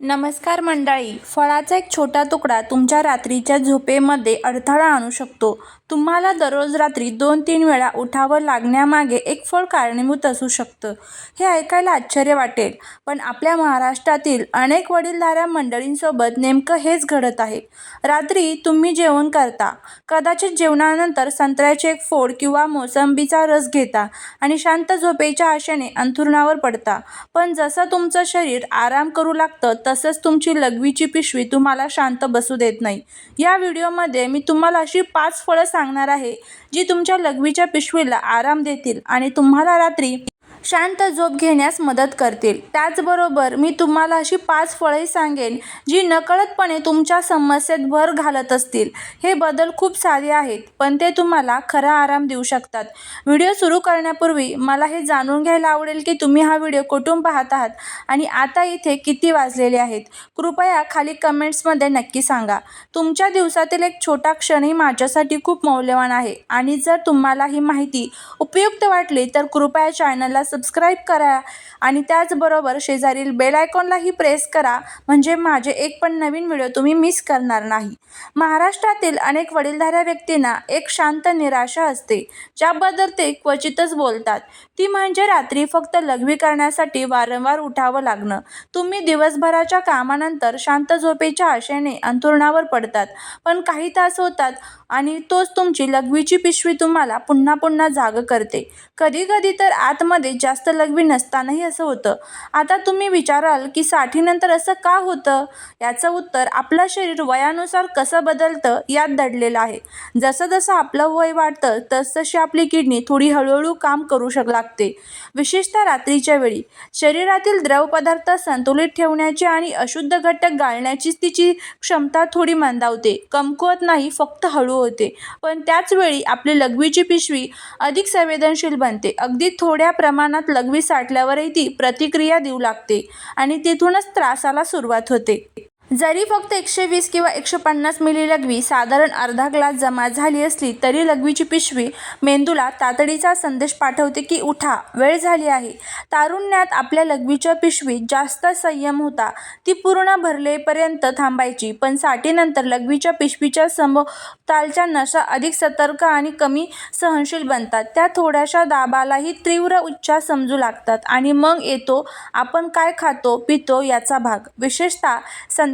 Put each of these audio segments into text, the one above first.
नमस्कार मंडळी फळाचा एक छोटा तुकडा तुमच्या रात्रीच्या झोपेमध्ये अडथळा आणू शकतो. तुम्हाला दररोज रात्री दोन तीन वेळा उठावं लागण्यामागे एक फळ कारणीभूत असू शकतं. हे ऐकायला आश्चर्य वाटेल पण आपल्या महाराष्ट्रातील अनेक वडीलधाऱ्या मंडळींसोबत नेमकं हेच घडत आहे. रात्री तुम्ही जेवण करता कदाचित जेवणानंतर संत्र्याचे एक फोड किंवा मोसंबीचा रस घेता आणि शांत झोपेच्या आशेने अंथरुणावर पडता. पण जसं तुमचं शरीर आराम करू लागतं तसंच तुमची लघवीची पिशवी तुम्हाला शांत बसू देत नाही. या व्हिडिओमध्ये मी तुम्हाला अशी पाच फळं सांगणार आहे जी तुमच्या लघवीच्या पिशवीला आराम देतील आणि तुम्हाला रात्री शांत झोप घेण्यास मदत करतील. त्याचबरोबर मी तुम्हाला अशी पाच फळे सांगेन जी नकळतपणे तुमच्या समस्येत भर घालत असतील. हे बदल खूप साधे आहेत पण ते तुम्हाला खरा आराम देऊ शकतात. व्हिडिओ सुरू करण्यापूर्वी मला हे जाणून घ्यायला आवडेल की तुम्ही हा व्हिडिओ कुठून पाहत आहात आणि आता इथे किती वाजलेले आहेत. कृपया खाली कमेंट्समध्ये नक्की सांगा. तुमच्या दिवसातील एक छोटा क्षणही माझ्यासाठी खूप मौल्यवान आहे आणि जर तुम्हाला ही माहिती उपयुक्त वाटली तर कृपया चॅनलला सबस्क्राईब करा आणि त्याचबरोबर शेजारील बेल आयकॉनलाही प्रेस करा. म्हणजे माझे एक पण नवीन व्हिडिओ तुम्ही मिस करणार नाही. महाराष्ट्रातील अनेक वडीलधाऱ्या व्यक्तींना एक शांत निराशा असते. ज्याबद्दल ते क्वचितच बोलतात. ती म्हणजे रात्री फक्त लघवी करण्यासाठी वारंवार उठावं लागणं. तुम्ही दिवसभराच्या कामानंतर शांत झोपेच्या आशेने अंथरुणावर पडतात. पण काही तास होतात आणि तोच तुमची लघवीची पिशवी तुम्हाला पुन्हा पुन्हा जाग करते. कधी कधी तर आतमध्ये जास्त लघवी नसतानाही असं होतं. आता तुम्ही विचाराल की साठीनंतर असं का होतं? याचं उत्तर आपलं शरीर वयानुसार कसं बदलतं यात दडलेलं आहे. जसं जसं आपलं वय वाढतं तसतशी आपली किडनी थोडी हळूहळू काम करू शक लागते. विशेषतः रात्रीच्या वेळी. शरीरातील द्रवपदार्थ संतुलित ठेवण्याची आणि अशुद्ध घटक गाळण्याची तिची क्षमता थोडी मंदावते. कमकुवत नाही फक्त हळू होते. पण त्याच वेळी आपली लघवीची पिशवी अधिक संवेदनशील बनते. अगदी थोड्या प्रमाणात लघवी साठल्यावरही ती प्रतिक्रिया देऊ लागते आणि तिथूनच त्रासाला सुरुवात होते. जरी फक्त एकशे वीस किंवा एकशे पन्नास मिली लघवी साधारण अर्धा ग्लास जमा झाली असली तरी लघवीची पिशवी मेंदूला तातडीचा संदेश पाठवते की उठा वेळ झाली आहे. तारुण्यात आपल्या लघवीच्या पिशवीत जास्त संयम होता. ती पूर्ण भरलेपर्यंत थांबायची पण साठीनंतर लघवीच्या पिशवीच्या समोतालच्या नशा अधिक सतर्क आणि कमी सहनशील बनतात. त्या थोड्याशा दाबालाही तीव्र उच्चार समजू लागतात आणि मग येतो आपण काय खातो पितो याचा भाग. विशेषतः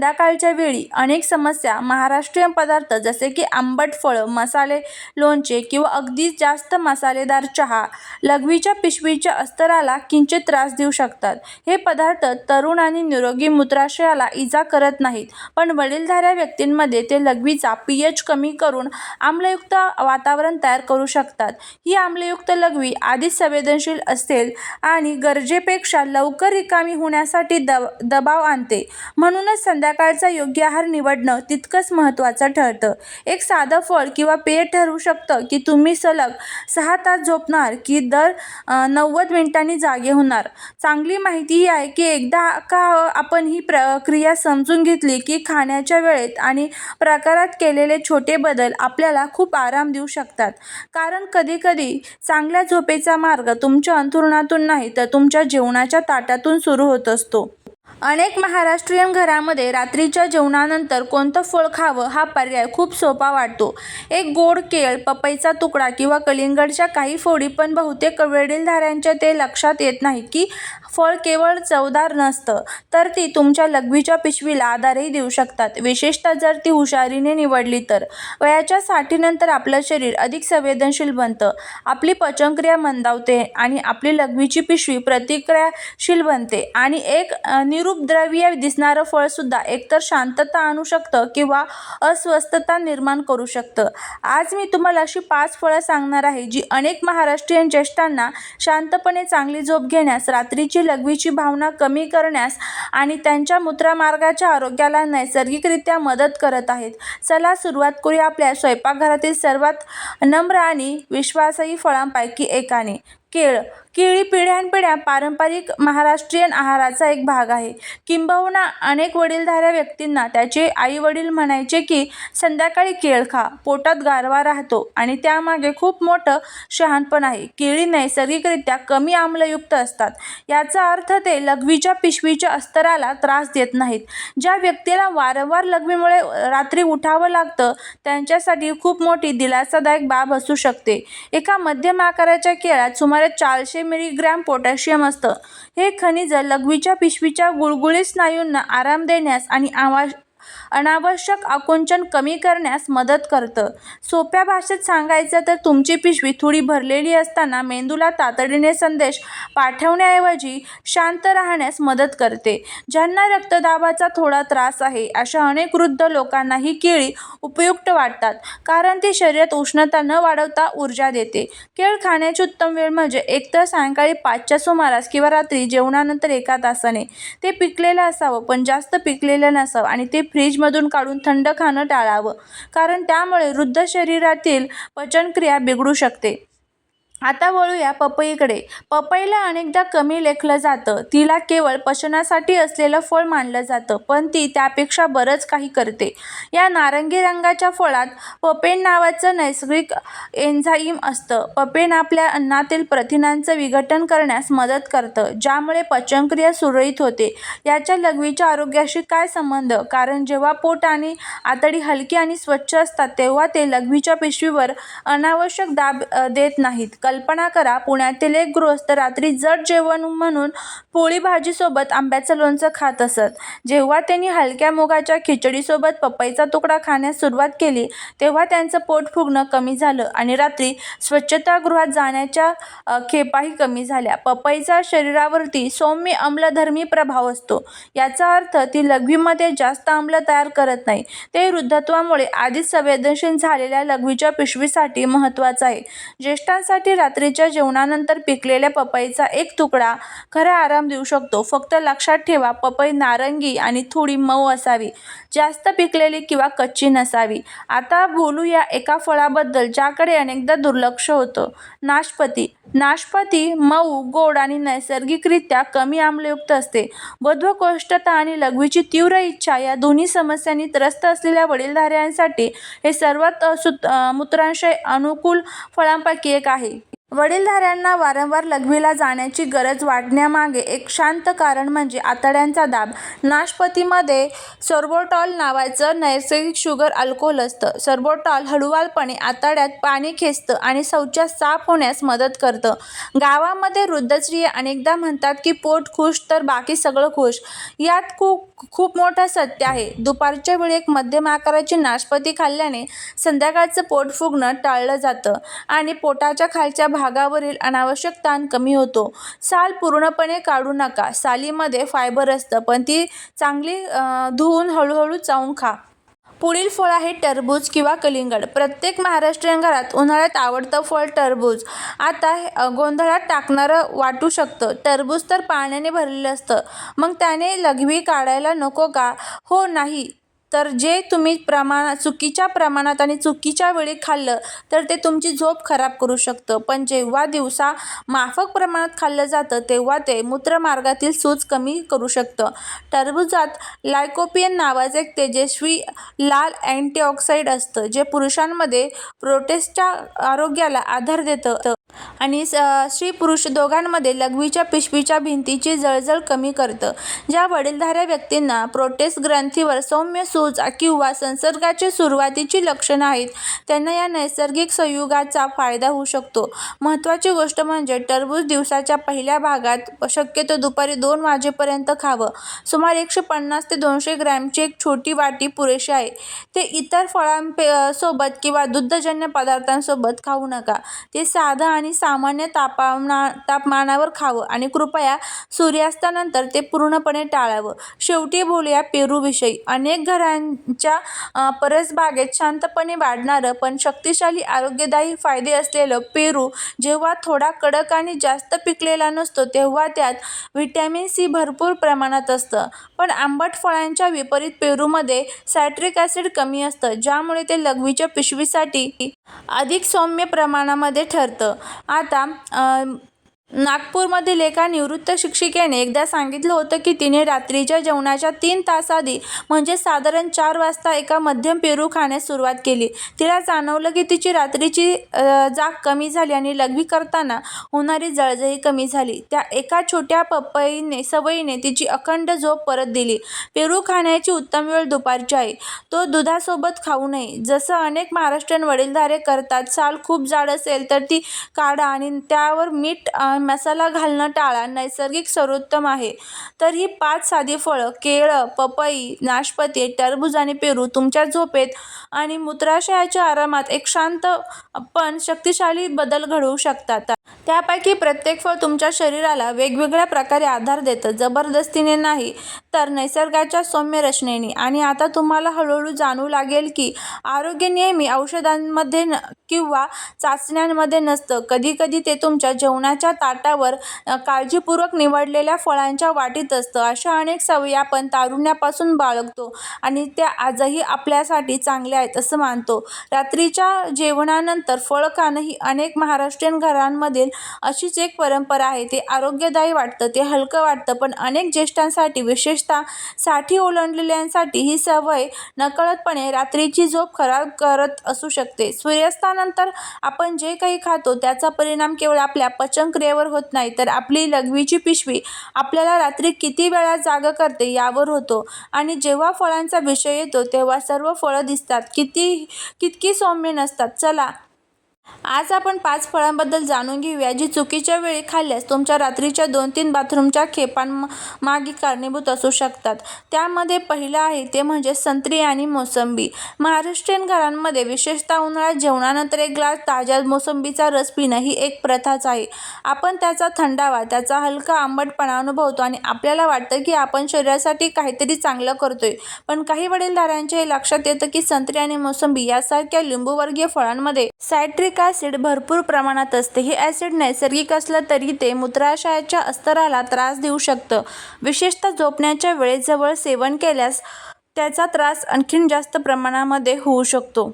संध्याकाळच्या वेळी अनेक समस्या महाराष्ट्रीयन पदार्थ जसे की आंबट फळं मसाले लोणचे किंवा अगदी जास्त मसालेदार चहा लघवीच्या पिशवीच्या अस्तराला किंचित त्रास देऊ शकतात. हे पदार्थ तरुण आणि निरोगी मूत्राशयाला इजा करत नाहीत पण वडीलधाऱ्या व्यक्तींमध्ये ते लघवीचा पी एच कमी करून आम्लयुक्त वातावरण तयार करू शकतात. ही आम्लयुक्त लघवी आधीच संवेदनशील असेल आणि गरजेपेक्षा लवकर रिकामी होण्यासाठी दब दबाव आणते. म्हणूनच संध्याकाळचा योग्य आहार निवडणं तितकंच महत्त्वाचं ठरतं. एक साधं फळ किंवा पेय ठरवू शकतं की तुम्ही सलग सहा तास झोपणार की दर नव्वद मिनिटांनी जागे होणार. चांगली माहिती ही आहे की एकदा का आपण ही प्रक्रिया समजून घेतली की खाण्याच्या वेळेत आणि प्रकारात केलेले छोटे बदल आपल्याला खूप आराम देऊ शकतात. कारण कधीकधी चांगल्या झोपेचा मार्ग तुमच्या अंथरुणातून नाही तर तुमच्या जेवणाच्या ताटातून सुरू होत असतो. अनेक महाराष्ट्रीयन घरामध्ये रात्रीच्या जेवणानंतर कोणतं फळ खावं हा पर्याय खूप सोपा वाटतो. एक गोड केळ पपईचा तुकडा किंवा कलिंगडच्या काही फोडी पण बहुतेक वडीलधाऱ्यांच्या ते लक्षात येत नाही की फळ केवळ चवदार नसतं तर ती तुमच्या लघवीच्या पिशवीला आधारही देऊ शकतात. विशेषतः जर ती हुशारीने निवडली तर. वयाच्या साठीनंतर आपलं शरीर अधिक संवेदनशील बनतं. आपली पचनक्रिया मंदावते आणि आपली लघवीची पिशवी प्रतिक्रियाशील बनते आणि एक निरुपद्रवीय दिसणारं फळसुद्धा एकतर शांतता आणू शकतं किंवा अस्वस्थता निर्माण करू शकतं. आज मी तुम्हाला अशी पाच फळं सांगणार आहे जी अनेक महाराष्ट्रीयन ज्येष्ठांना शांतपणे चांगली झोप घेण्यास रात्रीची लघवीची भावना कमी करण्यास आणि त्यांच्या मूत्रमार्गाच्या आरोग्याला नैसर्गिकरित्या मदत करत आहेत. चला सुरुवात करूया आपल्या स्वयंपाकघरातील सर्वात नम्र आणि विश्वासही फळांपैकी एकाने. केळ. केळी पिढ्यानपिढ्या पारंपरिक महाराष्ट्रीयन आहाराचा एक भाग आहे. किंबहुना अनेक वडीलधाऱ्या व्यक्तींना त्याचे आईवडील म्हणायचे की संध्याकाळी केळ खा. पोटात गारवा राहतो आणि त्यामागे खूप मोठं शहाणपण आहे. केळी नैसर्गिकरित्या कमी आम्लयुक्त असतात. याचा अर्थ ते लघवीच्या पिशवीच्या अस्तराला त्रास देत नाहीत. ज्या व्यक्तीला वारंवार लघवीमुळे रात्री उठावं लागतं त्यांच्यासाठी खूप मोठी दिलासादायक बाब असू शकते. एका मध्यम आकाराच्या केळात सुमारे चारशे मिलीग्रॅम पोटॅशियम असतं. हे खनिज लघवीच्या पिशवीच्या गुळगुळीत स्नायूंना आराम देण्यास आणि आवाज अनावश्यक आकुंचन कमी करण्यास मदत करतं. सोप्या भाषेत सांगायचं तर तुमची पिशवी थोडी भरलेली असताना मेंदूला तातडीने संदेश पाठवण्याऐवजी शांत राहण्यास मदत करते. ज्यांना रक्तदाबाचा थोडा त्रास आहे अशा अनेक वृद्ध लोकांना ही केळी उपयुक्त वाटतात कारण ती शरीरात उष्णता न वाढवता ऊर्जा देते. केळ खाण्याची उत्तम वेळ म्हणजे एकतर सायंकाळी पाचच्या सुमारास किंवा रात्री जेवणानंतर एका तासाने. ते पिकलेलं असावं पण जास्त पिकलेलं नसावं आणि ते फ्रीजमधून काढून थंड खाणं टाळावं. कारण त्यामुळे वृद्ध शरीरातील पचनक्रिया बिघडू शकते. आता वळूया पपईकडे. पपईला अनेकदा कमी लेखलं जातं. तिला केवळ पचनासाठी असलेलं फळ मानलं जातं पण ती त्यापेक्षा बरंच काही करते. या नारंगी रंगाच्या फळात पपेन नावाचं नैसर्गिक एन्झाईम असतं. पपेन आपल्या अन्नातील प्रथिनांचं विघटन करण्यास मदत करतं ज्यामुळे पचनक्रिया सुरळीत होते. याच्या लघवीच्या आरोग्याशी काय संबंध? कारण जेव्हा पोट आणि आतडी हलकी आणि स्वच्छ असतात तेव्हा ते लघवीच्या पिशवीवर अनावश्यक दाब देत नाहीत. कल्पना करा पुण्यातील एक गृहस्थ रात्री जड जेवण म्हणून पोळी भाजीसोबत आंब्याचं लोणचं खात असत. जेव्हा त्यांनी हलक्या मुगाच्या खिचडीसोबत पपईचा तुकडा खाण्यास सुरुवात केली तेव्हा त्यांचं पोट फुगणं कमी झालं आणि रात्री स्वच्छतागृहात जाण्याच्या खेपाही कमी झाल्या. पपईचा शरीरावरती सौम्य अम्लधर्मी प्रभाव असतो. याचा अर्थ ती लघवीमध्ये जास्त आम्ल तयार करत नाही. ते वृद्धत्वामुळे आधीच संवेदनशील झालेल्या लघवीच्या पिशवीसाठी महत्त्वाचं आहे. ज्येष्ठांसाठी रात्रीच्या जेवणानंतर पिकलेल्या पपईचा एक तुकडा खरा आराम देऊ शकतो. फक्त लक्षात ठेवा पपई नारंगी आणि थोडी मऊ असावी. जास्त पिकलेली किंवा कच्ची नसावी. आता बोलूया एका फळाबद्दल ज्याकडे अनेकदा दुर्लक्ष होतं. नाशपती. नाशपाती मऊ गोड आणि नैसर्गिकरित्या कमी आम्लयुक्त असते. बद्धकोष्ठता आणि लघवीची तीव्र इच्छा या दोन्ही समस्यांनी त्रस्त असलेल्या वडीलधाऱ्यांसाठी हे सर्वात असुत मूत्रांशय मूत्राशय अनुकूल फळांपैकी एक आहे. वडीलधाऱ्यांना वारंवार लघवीला जाण्याची गरज वाटण्यामागे एक शांत कारण म्हणजे आतड्यांचा दाब. नाशपतीमध्ये सर्बोटॉल नावाचं नैसर्गिक शुगर अल्कोहोल असतं. सोर्बोटॉल हळूवारपणे आतड्यात पाणी खेचतं आणि शौचास साफ होण्यास मदत करतं. गावामध्ये वृद्ध स्त्रिया अनेकदा म्हणतात की पोट खुश तर बाकी सगळं खुश. यात खूप खूप मोठं सत्य आहे. दुपारच्या वेळी एक मध्यम आकाराची नाशपती खाल्ल्याने संध्याकाळचं पोट फुगणं टाळलं जातं आणि पोटाच्या खालच्या भागावरील अनावश्यक ताण कमी होतो. साल पूर्णपणे काढू नका. सालीमध्ये फायबर असतं पण ती चांगली धुवून हळूहळू चावून खा. पुढील फळ आहे टरबूज किंवा कलिंगड. प्रत्येक महाराष्ट्रीयन घरात उन्हाळ्यात आवडतं फळ टरबूज. आता हे, गोंधळात टाकणारं वाटू शकतं. टरबूज तर पाण्याने भरलेलं असतं. मग त्याने लघवी काढायला नको का? हो नाही. तर जे तुम्ही प्रमाण चुकीच्या प्रमाणात आणि चुकीच्या वेळी खाल्लं तर ते तुमची झोप खराब करू शकतं. पण जेव्हा दिवसा माफक प्रमाणात खाल्लं जातं तेव्हा ते मूत्रमार्गातील सूज कमी करू शकतं. टरबुजात लायकोपियन नावाचं एक तेजस्वी लाल अँटीऑक्साईड असतं जे पुरुषांमध्ये प्रोटेस्टच्या आरोग्याला आधार देतं. आणि स- स्त्री पुरुष दोघांमध्ये लघवीच्या पिशवीच्या भिंतीची जळजळ कमी करतं. ज्या वडीलधाऱ्या व्यक्तींना प्रोटेस्ट ग्रंथीवर सौम्य सूज किंवा संसर्गाची सुरुवातीची लक्षणं आहेत त्यांना या नैसर्गिक संयुगाचा फायदा होऊ शकतो. महत्त्वाची गोष्ट म्हणजे टरबूज दिवसाच्या पहिल्या भागात शक्यतो दुपारी दोन वाजेपर्यंत खावं. सुमारे एकशे पन्नास ते दोनशे ग्रॅमची एक छोटी वाटी पुरेशी आहे. ते इतर फळांपे सोबत किंवा दुग्धजन्य पदार्थांसोबत खाऊ नका. ते साधं आणि सामान्य तापमाना तापमानावर खावं आणि कृपया सूर्यास्तानंतर ते पूर्णपणे टाळावं. शेवटी बोलूया पेरूविषयी अनेक घरांच्या परसबागेत शांतपणे वाढणारं पण शक्तिशाली आरोग्यदायी फायदे असलेलं पेरू जेव्हा थोडा कडक आणि जास्त पिकलेला नसतो तेव्हा त्यात व्हिटॅमिन सी भरपूर प्रमाणात असतं. पण आंबट फळांच्या विपरीत पेरूमध्ये सायट्रिक ॲसिड कमी असतं ज्यामुळे ते लघवीच्या पिशवीसाठी अधिक सौम्य प्रमाणामध्ये ठरतं. आता नागपूरमधील एका निवृत्त शिक्षिकेने एकदा सांगितलं होतं की तिने रात्रीच्या जेवणाच्या तीन तास आधी म्हणजे साधारण चार वाजता एका मध्यम पेरू खाण्यास सुरुवात केली. तिला जाणवलं की तिची रात्रीची जाग कमी झाली आणि लघवी करताना होणारी जळजळी कमी झाली. त्या एका छोट्या पपईने सवयीने तिची अखंड झोप परत दिली. पेरू खाण्याची उत्तम वेळ दुपारची आहे. तो दुधासोबत खाऊ नये. जसं अनेक महाराष्ट्रीयन वडीलधारे करतात साल खूप जाड असेल तर ती काढा आणि त्यावर मीठ मसाला घालणं टाळा नैसर्गिक सर्वोत्तम आहे. तर ही पाच साधी फळं केळं पपई नाशपती टरबूज आणि पेरू तुमच्या झोपेत आणि मूत्राशयाच्या आरामात एक शांत पण शक्तिशाली बदल घडवू शकतात. त्यापैकी प्रत्येक फळ तुमच्या शरीराला वेगवेगळ्या प्रकारे आधार देतं. जबरदस्तीने नाही तर निसर्गाच्या सौम्य रचनेने. आणि आता तुम्हाला हळूहळू जाणवू लागेल की आरोग्य नेहमी औषधांमध्ये न किंवा चाचण्यांमध्ये नसतं. कधीकधी ते तुमच्या जेवणाच्या ताटावर काळजीपूर्वक निवडलेल्या फळांच्या वाटीत असतं. अशा अनेक सवयी आपण तारुण्यापासून बाळगतो आणि त्या आजही आपल्यासाठी चांगल्या आहेत असं मानतो. रात्रीच्या जेवणानंतर फळ खाणं ही अनेक महाराष्ट्रीयन घरांमध्ये देईल अशीच एक परंपरा आहे. ते आरोग्यदायी वाटतं ते हलकं वाटतं पण अनेक ज्येष्ठांसाठी विशेषतः साठी ओलांडलेल्यांसाठी ही सवय नकळतपणे रात्रीची झोप खराब करत असू शकते. सूर्यास्तानंतर आपण जे काही खातो त्याचा परिणाम केवळ आपल्या पचनक्रियेवर होत नाही तर आपली लघवीची पिशवी आपल्याला रात्री किती वेळा जागं करते यावर होतो. आणि जेव्हा फळांचा विषय येतो तेव्हा सर्व फळं दिसतात. किती कितकी सौम्य नसतात. चला आज आपण पाच फळांबद्दल जाणून घेऊया जी चुकीच्या वेळी खाल्ल्यास तुमच्या रात्रीच्या दोन तीन बाथरूमच्या खेपांमागे कारणीभूत असू शकतात. त्यामध्ये पहिलं आहे ते म्हणजे संत्री आणि मोसंबी. महाराष्ट्रीयन घरांमध्ये विशेषतः उन्हाळ्यात जेवणानंतर एक ग्लास ताज्या मोसंबीचा रस पिणं ही एक प्रथाच आहे. आपण त्याचा थंडावा त्याचा हलका आंबटपणा अनुभवतो आणि आपल्याला वाटतं की आपण शरीरासाठी काहीतरी चांगलं करतोय. पण काही वडीलधाऱ्यांच्या हे लक्षात येतं की संत्री आणि मोसंबी यासारख्या लिंबूवर्गीय फळांमध्ये सायट्रिक ॲसिड भरपूर प्रमाणात असते. हे ॲसिड नैसर्गिक असलं तरी ते मूत्राशयाच्या अस्तराला त्रास देऊ शकतं. विशेषतः झोपण्याच्या वेळेजवळ सेवन केल्यास त्याचा त्रास आणखीन जास्त प्रमाणामध्ये होऊ शकतो.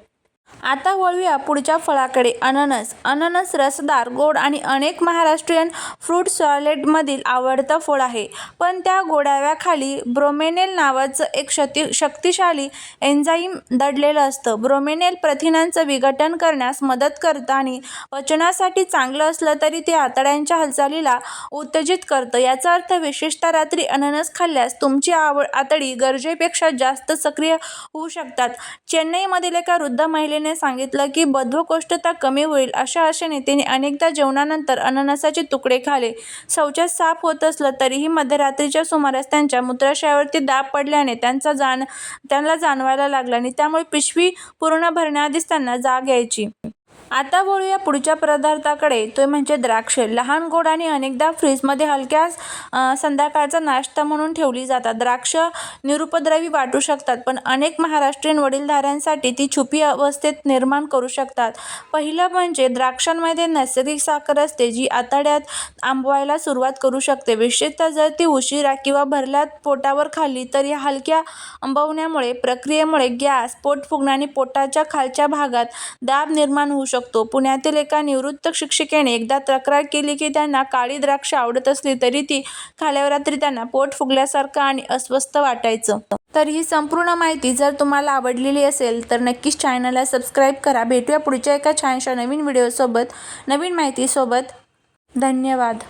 आता वळूया पुढच्या फळाकडे. अननस. अननस रसदार गोड आणि अनेक महाराष्ट्रीयन फ्रूट सॅलेडमधील आवडतं फळ आहे. पण त्या गोडाव्याखाली ब्रोमेनेल नावाचं एक शक्ती शक्तिशाली एन्झाईम दडलेलं असतं. ब्रोमेनेल प्रथिनांचं विघटन करण्यास मदत करतं आणि पचनासाठी चांगलं असलं तरी ते आतड्यांच्या हालचालीला उत्तेजित करतं. याचा अर्थ विशेषतः रात्री अननस खाल्ल्यास तुमची आवड आतडी गरजेपेक्षा जास्त सक्रिय होऊ शकतात. चेन्नईमधील एका वृद्ध महिलेने सांगितलं की बद्धकोष्ठता कमी होईल अशा आशेने तिने अनेकदा जेवणानंतर अननसाचे तुकडे खाले. शौचास साफ होत असलं तरीही मध्यरात्रीच्या सुमारास त्यांच्या मूत्राशयावरती दाब पडल्याने त्यांचा जाण त्यांना जाणवायला लागला आणि त्यामुळे पिशवी पूर्ण भरण्याआधीच त्यांना जाग यायची. आता वळूया पुढच्या पदार्थाकडे. तो म्हणजे द्राक्षे. लहान गोड आणि अनेकदा फ्रीजमध्ये हलक्या संध्याकाळचा नाश्ता म्हणून ठेवली जातात. द्राक्ष निरुपद्रवी वाटू शकतात पण अनेक महाराष्ट्रीयन वडीलधाऱ्यांसाठी ती छुपी अवस्थेत निर्माण करू शकतात. पहिलं म्हणजे द्राक्षांमध्ये नैसर्गिक साखर असते जी आतड्यात आंबवायला सुरुवात करू शकते. विशेषतः जर ती उशिरा किंवा भरल्यात पोटावर खाल्ली तर या हलक्या आंबवण्यामुळे प्रक्रियेमुळे गॅस पोट फुगणं आणि पोटाच्या खालच्या भागात दाब निर्माण होऊ शकतो पुण्यातील एका निवृत्त शिक्षिकेने एकदा तक्रार केली की त्यांना काळी द्राक्ष आवडत असली तरी ती खाल्यावर रात्री त्यांना पोट फुगल्यासारखं आणि अस्वस्थ वाटायचं. तर ही संपूर्ण माहिती जर तुम्हाला आवडलेली असेल तर नक्कीच चॅनलला सबस्क्राईब करा. भेटूया पुढच्या एका छानशा नवीन व्हिडिओसोबत. नवीन माहितीसोबत. धन्यवाद.